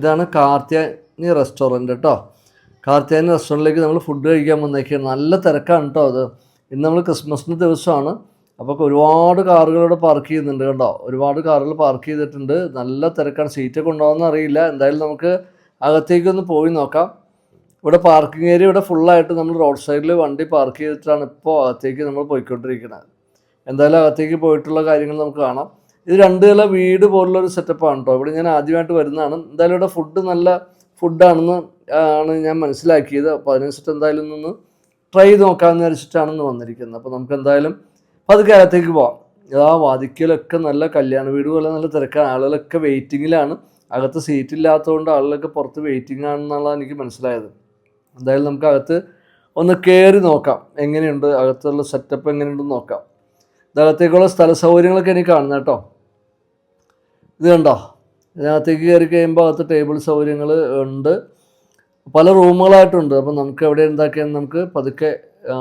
ഇതാണ് കാർത്യാനി റെസ്റ്റോറന്റ് കേട്ടോ കാർത്യാനി റെസ്റ്റോറന്റിലേക്ക് നമ്മൾ ഫുഡ് കഴിക്കാൻ വന്നേക്കാണ് നല്ല തിരക്കാണ് കേട്ടോ അത്. ഇന്ന് നമ്മൾ ക്രിസ്മസിന്റെ ദിവസമാണ്. അപ്പോൾ ഒരുപാട് കാറുകൾ ഇവിടെ പാർക്ക് ചെയ്യുന്നുണ്ട് കേട്ടോ ഒരുപാട് കാറുകൾ പാർക്ക് ചെയ്തിട്ടുണ്ട്. നല്ല തിരക്കാണ്. സീറ്റൊക്കെ ഉണ്ടോയെന്ന് അറിയില്ല. എന്തായാലും നമുക്ക് അകത്തേക്കൊന്ന് പോയി നോക്കാം. ഇവിടെ പാർക്കിംഗ് ഏരിയ ഇവിടെ ഫുള്ളായിട്ട് നമ്മൾ റോഡ് സൈഡിൽ വണ്ടി പാർക്ക് ചെയ്തിട്ടാണ് ഇപ്പോൾ അകത്തേക്ക് നമ്മൾ പോയിക്കൊണ്ടിരിക്കുന്നത്. എന്തായാലും അകത്തേക്ക് പോയിട്ടുള്ള കാര്യങ്ങൾ നമുക്ക് കാണാം. ഇത് രണ്ട് നില വീട് പോലുള്ള ഒരു സെറ്റപ്പാണ് കേട്ടോ ഇവിടെ ഞാൻ ആദ്യമായിട്ട് വരുന്നതാണ്. എന്തായാലും ഇവിടെ ഫുഡ് നല്ല ഫുഡാണെന്ന് ആണ് ഞാൻ മനസ്സിലാക്കിയത്. അപ്പോൾ അതിനനുസരിച്ച് എന്തായാലും നിന്ന് ട്രൈ ചെയ്ത് നോക്കാമെന്ന് വിചാരിച്ചിട്ടാണ് ഇന്ന് വന്നിരിക്കുന്നത്. അപ്പോൾ നമുക്ക് എന്തായാലും പതുക്കെ അകത്തേക്ക് പോവാം. ആ വാതിക്കലൊക്കെ നല്ല കല്യാണ വീട് പോലെ നല്ല തിരക്കാണ്. ആളുകളൊക്കെ വെയിറ്റിങ്ങിലാണ് അകത്ത് സീറ്റ് ഇല്ലാത്തതുകൊണ്ട് ആളുകളൊക്കെ പുറത്ത് വെയിറ്റിംഗ് ആണെന്നുള്ളതാണ് എനിക്ക് മനസ്സിലായത്. എന്തായാലും നമുക്ക് അകത്ത് ഒന്ന് കയറി നോക്കാം. എങ്ങനെയുണ്ട്? അകത്തുള്ള സെറ്റപ്പ് എങ്ങനെയുണ്ടെന്ന് നോക്കാം. ഇതിനകത്തേക്കുള്ള സ്ഥല സൗകര്യങ്ങളൊക്കെ എനിക്ക് കാണുന്നത് കേട്ടോ. ഇത് കണ്ടോ? ഇതിനകത്തേക്ക് കയറി കഴിയുമ്പോൾ അകത്ത് ടേബിൾ സൗകര്യങ്ങൾ ഉണ്ട്. പല റൂമുകളായിട്ടുണ്ട്. അപ്പം നമുക്ക് എവിടെ എന്താക്കിയാൽ നമുക്ക് പതുക്കെ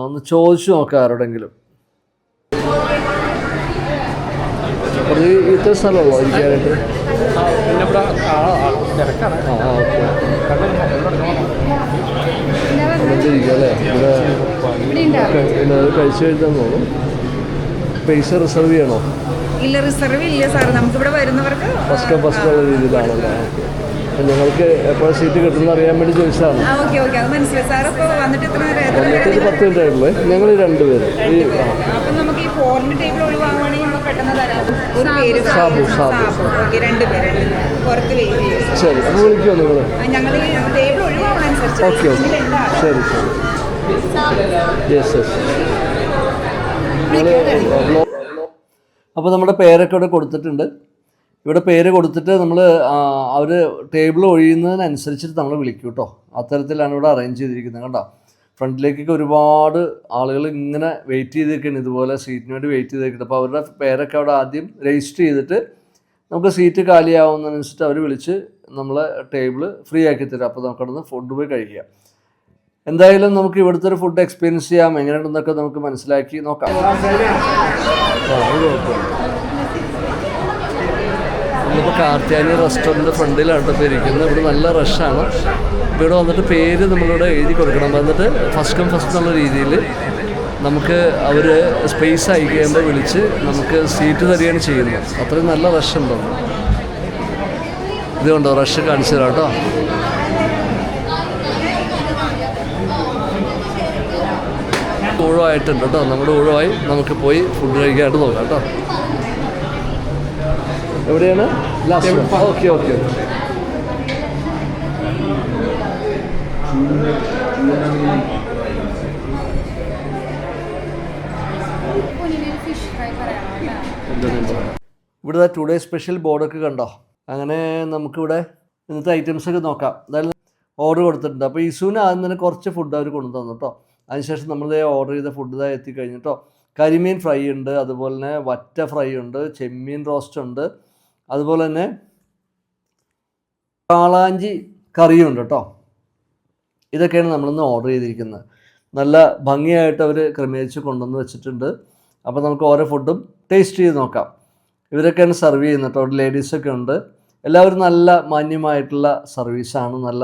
ഒന്ന് ചോദിച്ചു നോക്കാം ആരോടെങ്കിലും. ഇത്ര സ്ഥലമുള്ളോ ഇരിക്കാനായിട്ട്? ഇവിടെ ഇരിക്കാം അല്ലേ? കഴിച്ചു കഴിഞ്ഞാൽ തോന്നും. പൈസ റിസർവ് ചെയ്യണോ? ഇല്ല റിസർവ് ഇല്ല സാർ നമുക്കിവിടെ വരുന്നവർക്ക് ഫസ്റ്റ് കം ഫസ്റ്റ് ഉള്ള രീതിയിലാണല്ലോ. ഓക്കെ അപ്പം ഞങ്ങൾക്ക് എപ്പോൾ സീറ്റ് കിട്ടുമെന്ന് അറിയാൻ വേണ്ടി ചോദിച്ചതാണ്. ആ ഓക്കെ ഓക്കെ അത് മനസ്സിലായി. സാർ ഇപ്പോൾ വന്നിട്ട് എത്ര നേരം നേരം ഒരു പത്ത് മിനിറ്റ് ആയിട്ടുള്ളേ. ഞങ്ങൾ രണ്ടുപേര് ഈ ആ. അപ്പം നമുക്ക് ഈ ഫോറിന് ടേബിൾ ഒഴിവാകുവാണെങ്കിൽ നമുക്ക് പെട്ടെന്ന് തരാം. ഒരു പേര് സാബു, സാബു. ഓക്കെ രണ്ട് പേര് പുറത്ത് വെയിറ്റ് ചെയ്യും. ശരി അപ്പോൾ വിളിക്കുമോ നിങ്ങൾ ഞങ്ങൾ ഈ ടേബിൾ ഓക്കെ ഓക്കെ ശരി ശരി. യെസ് യെസ് അപ്പോൾ നമ്മുടെ പേരൊക്കെ ഇവിടെ കൊടുത്തിട്ടുണ്ട്. ഇവിടെ പേര് കൊടുത്തിട്ട് നമ്മൾ അവർ ടേബിൾ ഒഴിയുന്നതിനനുസരിച്ചിട്ട് നമ്മൾ വിളിക്കും കേട്ടോ. അത്തരത്തിലാണ് ഇവിടെ അറേഞ്ച് ചെയ്തിരിക്കുന്നത് കണ്ടോ? ഫ്രണ്ടിലേക്കൊക്കെ ഒരുപാട് ആളുകൾ ഇങ്ങനെ വെയിറ്റ് ചെയ്തിരിക്കുകയാണ് ഇതുപോലെ സീറ്റിന് വേണ്ടി വെയിറ്റ് ചെയ്തിരിക്കുന്നത് അപ്പോൾ അവരുടെ പേരൊക്കെ അവിടെ ആദ്യം രജിസ്റ്റർ ചെയ്തിട്ട് നമുക്ക് സീറ്റ് കാലിയാവുന്നതിനനുസരിച്ച് അവർ വിളിച്ച് നമ്മളെ ടേബിൾ ഫ്രീ ആക്കി തരും. അപ്പോൾ നമുക്കവിടുന്ന് ഫുഡ് പോയി കഴിക്കാം. എന്തായാലും നമുക്ക് ഇവിടുത്തെ ഒരു ഫുഡ് എക്സ്പീരിയൻസ് ചെയ്യാം. എങ്ങനെയുണ്ടെന്നൊക്കെ നമുക്ക് മനസ്സിലാക്കി നോക്കാം. നമ്മളിപ്പോൾ കാർത്യാനി റെസ്റ്റോറന്റ് ഫ്രണ്ടിലാണ് ഇപ്പോൾ ഇരിക്കുന്നത്. ഇവിടെ നല്ല റഷാണ് ഇവിടെ വന്നിട്ട് പേര് നമ്മളിവിടെ എഴുതി കൊടുക്കണം. വന്നിട്ട് ഫസ്റ്റ് കം ഫസ്റ്റ് എന്നുള്ള രീതിയിൽ നമുക്ക് അവർ സ്പേസ് അയക്കുമ്പോൾ വിളിച്ച് നമുക്ക് സീറ്റ് തരികയാണ് ചെയ്യുന്നത്. അത്രയും നല്ല റഷ് ഉണ്ടോ? ഇത് കണ്ടോ? റഷ് കാണിച്ചു തരാം കേട്ടോ. ഊഴമായിട്ടുണ്ട് കേട്ടോ. നമ്മുടെ ഊഴമായി നമുക്ക് പോയി ഫുഡ് കഴിക്കാനായിട്ട് നോക്കാം കേട്ടോ. എവിടെയാണ്? ലാസ്റ്റ് ഓക്കെ ഓക്കെ ഇവിടുത്തെ ടുഡേ സ്പെഷ്യൽ ബോർഡൊക്കെ കണ്ടോ? അങ്ങനെ നമുക്കിവിടെ ഇന്നത്തെ ഐറ്റംസൊക്കെ നോക്കാം. എന്തായാലും ഓർഡർ കൊടുത്തിട്ടുണ്ട്. അപ്പോൾ ഇസുവിന് ആദ്യം തന്നെ കുറച്ച് ഫുഡ് അവർ കൊണ്ടുതന്നു കേട്ടോ. അതിനുശേഷം നമ്മൾ ഓർഡർ ചെയ്ത ഫുഡ് ഇതാ എത്തിക്കഴിഞ്ഞിട്ടോ കരിമീൻ ഫ്രൈ ഉണ്ട് അതുപോലെ തന്നെ വറ്റ ഫ്രൈ ഉണ്ട് ചെമ്മീൻ റോസ്റ്റ് ഉണ്ട് അതുപോലെ തന്നെ കാളാഞ്ചി കറിയും ഉണ്ട് കേട്ടോ ഇതൊക്കെയാണ് നമ്മളിന്ന് ഓർഡർ ചെയ്തിരിക്കുന്നത്. നല്ല ഭംഗിയായിട്ട് അവർ ക്രമീകരിച്ച് കൊണ്ടുവന്ന് വെച്ചിട്ടുണ്ട്. അപ്പോൾ നമുക്ക് ഓരോ ഫുഡും ടേസ്റ്റ് ചെയ്ത് നോക്കാം. ഇവരൊക്കെയാണ് സെർവ് ചെയ്യുന്നത് കേട്ടോ ലേഡീസൊക്കെ ഉണ്ട്. എല്ലാവരും നല്ല മാന്യമായിട്ടുള്ള സർവീസാണ് നല്ല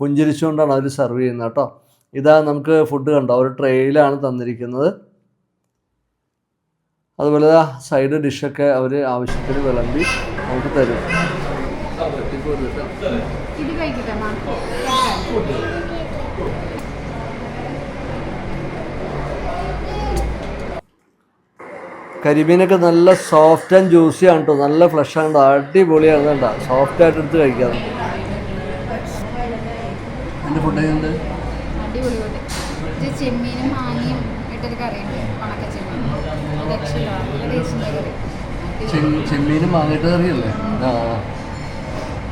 പുഞ്ചിരിച്ചുകൊണ്ടാണ് അവർ സെർവ് ചെയ്യുന്നത് കേട്ടോ ഇതാ നമുക്ക് ഫുഡ് കണ്ടോ? ഒരു ട്രെയിലാണ് തന്നിരിക്കുന്നത്. അതുപോലെ സൈഡ് ഡിഷൊക്കെ അവർ ആവശ്യത്തിന് വിളമ്പി നമുക്ക് തരും. കരിമീനൊക്കെ നല്ല സോഫ്റ്റ് ആൻഡ് ജ്യൂസി ആണ് കേട്ടോ നല്ല ഫ്ലഷ് ആണ് അടിപൊളിയാണ് കേട്ടോ സോഫ്റ്റ് ആയിട്ട് എടുത്ത് കഴിക്കാറുണ്ട് എന്റെ ഫുഡ് ഉണ്ട് അടിപൊളി പോലെ ഇത് ചെമ്മീനും മാങ്ങയും ഇട്ടൊരു കറിയുണ്ട്. ഉണക്ക ചെമ്മീൻ. രക്ഷയില്ല ടേസ്റ്റിന്റെ കറി. ചെമ്മീനും കറിയല്ലേ?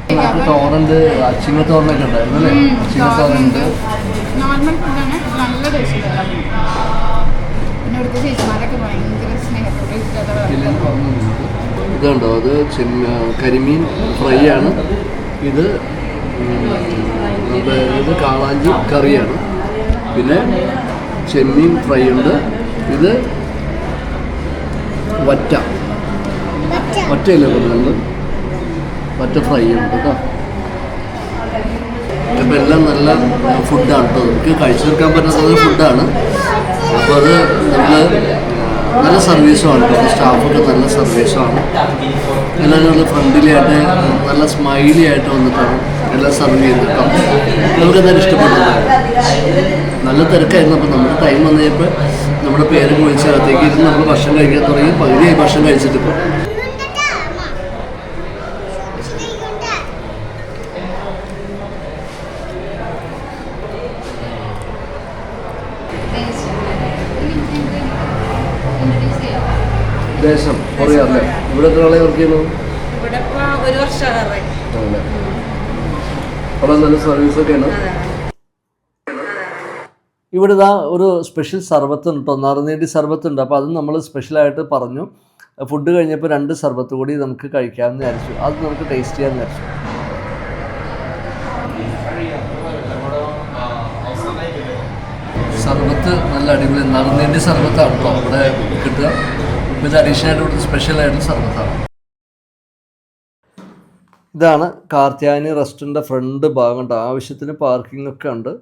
നമുക്ക് തോറുണ്ട് അച്ചിങ്ങ തോറിനൊക്കെ ഉണ്ടായിരുന്നു അല്ലേ? അച്ചിങ്ങ തോരനുണ്ട്. നോർമൽ ഫുഡാണ് നല്ല ടേസ്റ്റ് പിന്നെ ഇവിടുത്തെ ചേച്ചിമാരൊക്കെ ഭയങ്കര സ്നേഹത്തോടെ ഇതുണ്ടോ അത് കരിമീൻ ഫ്രൈ ആണ്. ഇത് നമ്മുടെ ഇത് കാളാഞ്ചി കറിയാണ്. പിന്നെ ചെമ്മീൻ ഫ്രൈ ഉണ്ട്. ഇത് വറ്റ. വറ്റയില്ലേ പറഞ്ഞത് വറ്റ ഫ്രൈ ഉണ്ട് കേട്ടോ. അപ്പം എല്ലാം നല്ല ഫുഡാണ് കേട്ടോ. നമുക്ക് കഴിച്ചു തീർക്കാൻ ഫുഡാണ് അപ്പോൾ അത് നമ്മൾ നല്ല സർവീസുമാണ് കേട്ടോ. സ്റ്റാഫൊക്കെ നല്ല സർവീസുമാണ് എല്ലാവരും നല്ല ഫ്രണ്ട്ലി ആയിട്ട് നല്ല സ്മൈലി ആയിട്ട് വന്നിട്ടാണ് എല്ലാം സർവ് ചെയ്യുന്നത് കേട്ടോ. നമുക്കതെല്ലാം ഇഷ്ടപ്പെട്ടു നല്ല തിരക്കായിരുന്നു. അപ്പോൾ നമ്മുടെ ടൈം വന്നു കഴിഞ്ഞപ്പോൾ നമ്മുടെ പേര് കുഴിച്ചകത്തേക്ക് ഇരുന്ന് നമ്മൾ ഭക്ഷണം കഴിക്കാൻ തുടങ്ങി. പകുതിയായി ഭക്ഷണം കഴിച്ചിട്ട് ഇപ്പോൾ ദേശം അറിയാമല്ലേ ഇവിടെ എത്ര ആളെ വർക്ക് ചെയ്യുന്നു ഒരു വർഷം അവിടെ നല്ല സർവീസൊക്കെയാണ് ഇവിടെ ഇതാ ഒരു സ്പെഷ്യൽ സർബത്ത് ഉണ്ട് കേട്ടോ നറുനീട്ടി സർബത്ത് ഉണ്ട് അപ്പോൾ അത് നമ്മൾ സ്പെഷ്യലായിട്ട് പറഞ്ഞു. ഫുഡ് കഴിഞ്ഞപ്പോൾ രണ്ട് സർബത്ത് കൂടി നമുക്ക് കഴിക്കാമെന്ന് വിചാരിച്ചു. അത് നമുക്ക് ടേസ്റ്റ് ചെയ്യാമെന്ന് വിചാരിച്ചു. സർബത്ത് നല്ല അടിപൊളി. നറുനീട്ടി സർബത്താണ് കേട്ടോ അവിടെ കിട്ടുക. ഇത് അഡീഷണൽ ആയിട്ട് ഇവിടെ സ്പെഷ്യൽ ആയിട്ടുള്ള സർബത്താണ്. ഇതാണ് കാർത്യായനി റെസ്റ്റോറന്റിന്റെ ഫ്രണ്ട് ഭാഗം ഉണ്ട് ആവശ്യത്തിന് പാർക്കിംഗ് ഒക്കെ ഉണ്ട്.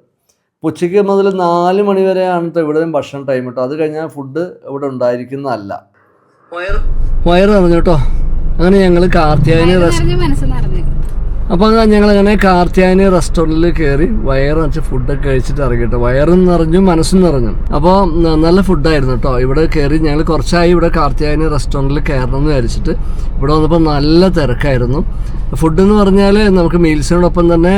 ഉച്ചയ്ക്ക് മുതൽ നാല് മണി വരെയാണ് ഇവിടെയും ഭക്ഷണം ടൈം കേട്ടോ അത് കഴിഞ്ഞാൽ ഫുഡ് ഇവിടെ ഉണ്ടായിരിക്കുന്നതല്ല. വയറ്? വയറ് നിറഞ്ഞു കേട്ടോ അങ്ങനെ ഞങ്ങൾ നിറഞ്ഞ് അപ്പോൾ ഞങ്ങൾ അങ്ങനെ കാർത്യായനി റെസ്റ്റോറന്റിൽ കയറി വയറ് നിറച്ച് ഫുഡൊക്കെ കഴിച്ചിട്ട് ഇറങ്ങിയിട്ട് വയറും നിറഞ്ഞു മനസ്സും നിറഞ്ഞു. അപ്പോൾ നല്ല ഫുഡായിരുന്നു കേട്ടോ ഇവിടെ കയറി ഞങ്ങൾ കുറച്ചായി ഇവിടെ കാർത്യായനി റെസ്റ്റോറന്റിൽ കയറണം എന്ന് വിചാരിച്ചിട്ട് ഇവിടെ വന്നപ്പോൾ നല്ല തിരക്കായിരുന്നു. ഫുഡ് എന്ന് പറഞ്ഞാൽ നമുക്ക് മീൽസിനോടൊപ്പം തന്നെ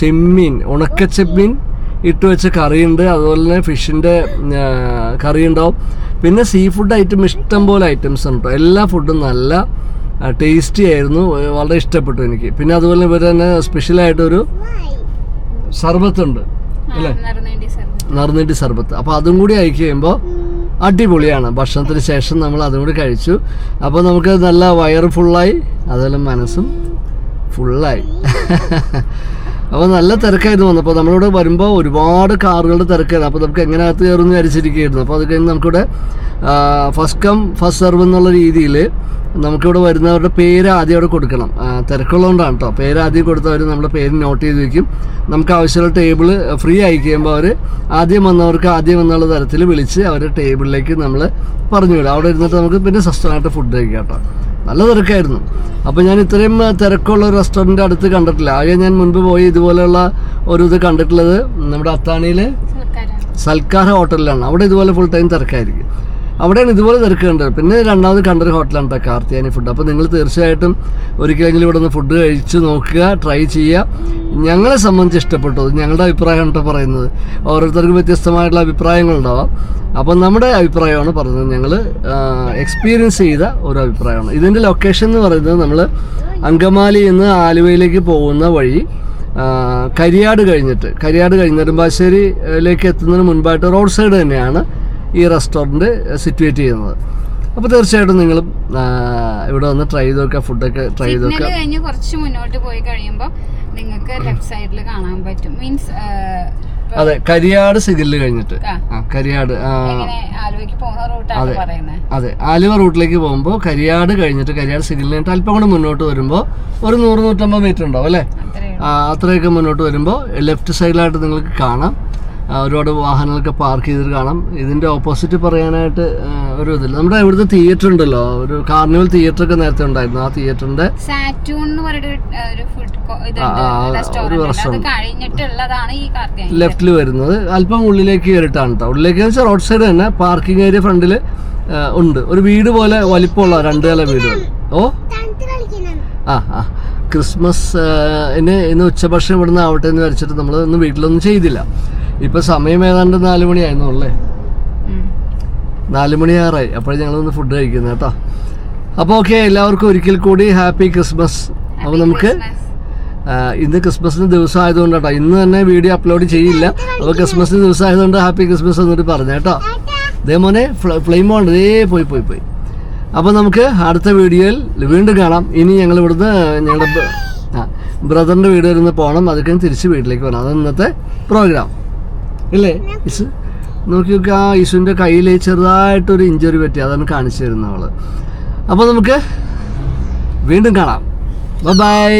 ചെമ്മീൻ ഉണക്ക ചെമ്മീൻ ഇട്ട് വെച്ച കറിയുണ്ട്. അതുപോലെ തന്നെ ഫിഷിന്റെ കറി ഉണ്ടാവും പിന്നെ സീ ഫുഡ് ഐറ്റം ഇഷ്ടം പോലെ ഐറ്റംസ് ഉണ്ട്? കേട്ടോ എല്ലാ ഫുഡും നല്ല ടേസ്റ്റി ആയിരുന്നു. വളരെ ഇഷ്ടപ്പെട്ടു എനിക്ക്. പിന്നെ അതുപോലെ ഇവർ തന്നെ സ്പെഷ്യലായിട്ടൊരു സർബത്തുണ്ട്. അല്ലേ? നറുനീട്ടി സർബത്ത്. അപ്പോൾ അതും കൂടി അയച്ചു കഴിയുമ്പോൾ അടിപൊളിയാണ്. ഭക്ഷണത്തിന് ശേഷം നമ്മൾ അതും കൂടി കഴിച്ചു. അപ്പോൾ നമുക്ക് നല്ല വയറ് ഫുള്ളായി അതുപോലെ മനസ്സും ഫുള്ളായി അപ്പോൾ നല്ല തിരക്കായിരുന്നു വന്നപ്പോൾ നമ്മളിവിടെ വരുമ്പോൾ ഒരുപാട് കാറുകളുടെ തിരക്കായിരുന്നു. അപ്പോൾ നമുക്ക് എങ്ങനെ അകത്ത് കയറുമെന്ന് വിചാരിച്ചിരിക്കുകയായിരുന്നു. അപ്പോൾ അത് കഴിഞ്ഞ് നമുക്കിവിടെ ഫസ്റ്റ് കം ഫസ്റ്റ് സെർവ് എന്നുള്ള രീതിയിൽ നമുക്കിവിടെ വരുന്നവരുടെ പേര് ആദ്യം അവിടെ കൊടുക്കണം. തിരക്കുള്ളതുകൊണ്ടാണ് കേട്ടോ പേര് ആദ്യം കൊടുത്തവർ നമ്മുടെ പേര് നോട്ട് ചെയ്ത് വയ്ക്കും നമുക്ക് ആവശ്യമുള്ള ടേബിൾ ഫ്രീ ആയി കഴിയുമ്പോൾ അവർ ആദ്യം വന്നവർക്ക് ആദ്യം എന്നുള്ള തരത്തിൽ വിളിച്ച് അവരുടെ ടേബിളിലേക്ക് നമ്മൾ പറഞ്ഞു വിടും. അവിടെ ഇരുന്നിട്ട് നമുക്ക് പിന്നെ സസ്റ്റനായിട്ട് ഫുഡ് കഴിക്കാം കേട്ടോ നല്ല തിരക്കായിരുന്നു. അപ്പോൾ ഞാൻ ഇത്രയും തിരക്കുള്ള ഒരു റെസ്റ്റോറന്റ് അടുത്ത് കണ്ടിട്ടില്ല. ആകെ ഞാൻ മുൻപ് പോയി ഇതുപോലെയുള്ള ഒരു ഇത് കണ്ടിട്ടുള്ളത് നമ്മുടെ അത്താണിയിൽ സൽക്കാര. ഹോട്ടലിലാണ് അവിടെ ഇതുപോലെ ഫുൾ ടൈം തിരക്കായിരിക്കും. അവിടെയാണ് ഇതുപോലെ തിരക്ക് കണ്ടത് പിന്നെ രണ്ടാമത് കണ്ടൊരു ഹോട്ടലാണ് കേട്ടോ കാർത്തിയാനി ഫുഡ് അപ്പോൾ നിങ്ങൾ തീർച്ചയായിട്ടും ഒരിക്കലെങ്കിലും ഇവിടെ നിന്ന് ഫുഡ് കഴിച്ച് നോക്കുക ട്രൈ ചെയ്യുക. ഞങ്ങളെ സംബന്ധിച്ച് ഇഷ്ടപ്പെട്ടു. ഞങ്ങളുടെ അഭിപ്രായമാണ് കേട്ടോ പറയുന്നത്. ഓരോരുത്തർക്കും വ്യത്യസ്തമായിട്ടുള്ള അഭിപ്രായങ്ങളുണ്ടാവാം അപ്പം നമ്മുടെ അഭിപ്രായമാണ് പറയുന്നത് ഞങ്ങൾ എക്സ്പീരിയൻസ് ചെയ്ത ഒരു അഭിപ്രായമാണ്. ഇതിന്റെ ലൊക്കേഷൻ എന്ന് പറയുന്നത് നമ്മൾ അങ്കമാലി നിന്ന് ആലുവയിലേക്ക് പോകുന്ന വഴി കരിയാട് കഴിഞ്ഞിട്ട് കരിയാട് കഴിഞ്ഞ് നെടുമ്പാശ്ശേരിയിലേക്ക് എത്തുന്നതിന് മുൻപായിട്ട് റോഡ് സൈഡ് തന്നെയാണ് ഈ റെസ്റ്റോറന്റ് സിറ്റുവേറ്റ് ചെയ്യുന്നത്. അപ്പോൾ തീർച്ചയായിട്ടും നിങ്ങളും ആ, ഇവിടെ വന്ന് ട്രൈ ചെയ്ത് നോക്കുക ഫുഡൊക്കെ ട്രൈ ചെയ്ത് നോക്കുക കഴിഞ്ഞ് കുറച്ച് മുന്നോട്ട് പോയി കഴിയുമ്പോൾ നിങ്ങൾക്ക് ലെഫ്റ്റ് സൈഡിൽ കാണാൻ പറ്റും. മീൻസ് അതെ കരിയാട് സിഗിൽ കഴിഞ്ഞിട്ട്. കരിയാട് അതെ. അതെ. ആലുവ റൂട്ടിലേക്ക് പോകുമ്പോൾ കരിയാട് കഴിഞ്ഞിട്ട് കരിയാട് സിഗിൽ കഴിഞ്ഞിട്ട് അല്പം കൂടെ മുന്നോട്ട് വരുമ്പോൾ ഒരു നൂറ് നൂറ്റമ്പത് മീറ്റർ ഉണ്ടാവും അല്ലേ? അത്രയേ അത്രയൊക്കെ മുന്നോട്ട് വരുമ്പോൾ ലെഫ്റ്റ് സൈഡിലായിട്ട് നിങ്ങൾക്ക് കാണാം. ഒരുപാട് വാഹനങ്ങളൊക്കെ പാർക്ക് ചെയ്തിട്ട് കാണാം. ഇതിന്റെ ഓപ്പോസിറ്റ് പറയാനായിട്ട് ഒരു ഇതില്ല. നമ്മുടെ ഇവിടുത്തെ തിയേറ്റർ ഉണ്ടല്ലോ. ഒരു കാർണിവൽ തിയേറ്റർ ഒക്കെ നേരത്തെ ഉണ്ടായിരുന്നു. ആ തിയേറ്ററിന്റെ ഒരു കാർത്തിക ലെഫ്റ്റിൽ വരുന്നത്. അല്പം ഉള്ളിലേക്ക് കയറിയിട്ടാണ് കേട്ടോ ഉള്ളിലേക്ക് വെച്ചാൽ റോഡ് സൈഡ് തന്നെ. പാർക്കിംഗ് ഏരിയ ഫ്രണ്ടിൽ ഉണ്ട്. ഒരു വീട് പോലെ വലിപ്പമുള്ള രണ്ട് നില വീട് ഓ? ആ ആ. ക്രിസ്മസ് ഇന്ന് ഇന്ന് ഉച്ചഭക്ഷണം ഇവിടുന്ന് ആവട്ടെ എന്ന് വരച്ചിട്ട് നമ്മൾ ഇന്ന് വീട്ടിലൊന്നും ചെയ്തില്ല. ഇപ്പം സമയം ഏതാണ്ട് നാല് മണിയായിരുന്നു അല്ലേ നാല് മണിയാറായി അപ്പോൾ ഞങ്ങളൊന്ന് ഫുഡ് കഴിക്കുന്നത് കേട്ടോ. അപ്പോൾ ഓക്കെ എല്ലാവർക്കും ഒരിക്കൽ കൂടി ഹാപ്പി ക്രിസ്മസ് അപ്പോൾ നമുക്ക് ഇന്ന് ക്രിസ്മസിന് ദിവസം ആയതുകൊണ്ട് കേട്ടോ. ഇന്ന് തന്നെ വീഡിയോ അപ്ലോഡ് ചെയ്യില്ല. അപ്പോൾ ക്രിസ്മസിന് ദിവസം ആയതുകൊണ്ട് ഹാപ്പി ക്രിസ്മസ് എന്നിട്ട് പറഞ്ഞു കേട്ടോ. ദേ മോനെ ഫ്ലെയിം ഓൺ ഇതേ പോയി പോയി പോയി. അപ്പോൾ നമുക്ക് അടുത്ത വീഡിയോയിൽ വീണ്ടും കാണാം. ഇനി ഞങ്ങൾ ഇവിടുന്ന് ഞങ്ങളുടെ ബ്രദറിന്റെ ബ്രദറിന്റെ വീട് വരുന്ന പോകണം അതൊക്കെ തിരിച്ച് വീട്ടിലേക്ക് വരണം അത് ഇന്നത്തെ പ്രോഗ്രാം ഇല്ലേ? ഇസ് നോക്കി നോക്കി ആ ഇസുവിന്റെ കയ്യിൽ ചെറുതായിട്ടൊരു ഇഞ്ചുറി പറ്റി. അതാണ് കാണിച്ചു തരുന്നത് അപ്പോൾ നമുക്ക് വീണ്ടും കാണാം. ബൈ